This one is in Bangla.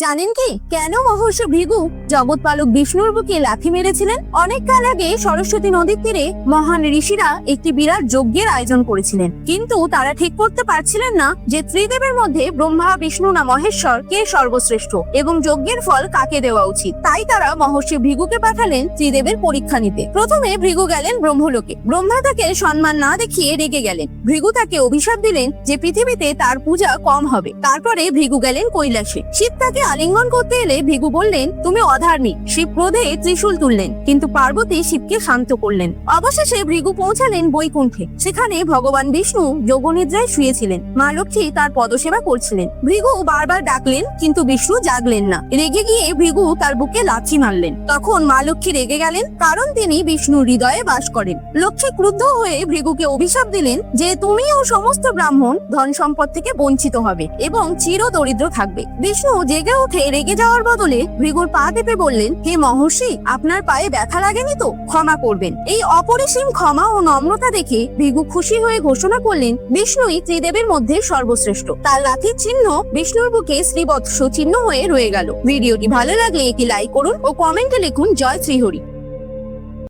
জানেন কি? কেন মহর্ষি ভৃগু জগৎপালক বিষ্ণুর বুকে লাথি মেরেছিলেন? অনেক কাল আগে সরস্বতী নদীর তীরে মহান ঋষিরা একটি বিরাট যজ্ঞের আয়োজন করেছিলেন। কিন্তু তারা ঠিক করতে পারছিলেন না যে ত্রিদেবের মধ্যে ব্রহ্মা, বিষ্ণু না মহেশ্বর কে সর্বশ্রেষ্ঠ এবং যজ্ঞের ফল কাকে দেওয়া উচিত? তাই তারা মহর্ষি ভৃগুকে পাঠালেন ত্রিদেবের পরীক্ষা নিতে। প্রথমে ভৃগু গেলেন ব্রহ্মলোকে। ব্রহ্মা তাকে সম্মান না দেখিয়ে রেগে গেলেন। ভৃগু তাকে অভিশাপ দিলেন যে পৃথিবীতে তার পূজা কম হবে। তারপরে ভৃগু গেলেন কৈলাসে। শিব তাকে আলিঙ্গন করতে এলে ভৃগু বললেন, তুমি অধার্মিক শিব ক্রোধে ত্রিশূল তুললেন, কিন্তু পার্বতী শিবকে শান্ত করলেন। অবশেষে ভৃগু পৌঁছালেন বৈকুণ্ঠে, সেখানে ভগবান বিষ্ণু যোগনিদ্রায় শুয়েছিলেন। মা লক্ষ্মী তার পদসেবা করছিলেন। ভৃগু বারবার ডাকলেন, কিন্তু বিষ্ণু জাগলেন না। রেগে গিয়ে ভৃগু তার বুকে লাথি মারলেন। তখন মা লক্ষ্মী রেগে গেলেন, কারণ তিনি বিষ্ণুর হৃদয়ে বাস করেন। লক্ষ্মী ক্রুদ্ধ হয়ে ভৃগুকে অভিশাপ দিলেন যে, তুমি ও সমস্ত ব্রাহ্মণ ধন সম্পদ থেকে বঞ্চিত হবে এবং চির দরিদ্র থাকবে। বিষ্ণু জেগে উঠে রেগে যাওয়ার বদলে ভৃগুর পা টেপে বললেন, হে মহর্ষি, আপনার পায়ে ব্যথা লাগেনি তো? ক্ষমা করবেন। এই অপরিসীম ক্ষমা ও নম্রতা দেখে ভৃগু খুশি হয়ে ঘোষণা করলেন, বিষ্ণুই ত্রিদেবের মধ্যে সর্বশ্রেষ্ঠ। তার লাঠির চিহ্ন বিষ্ণুর বুকে শ্রীবৎস চিহ্ন হয়ে রয়ে গেল। ভিডিওটি ভালো লাগলে একটি লাইক করুন ও কমেন্টে লিখুন, জয় শ্রীহরি।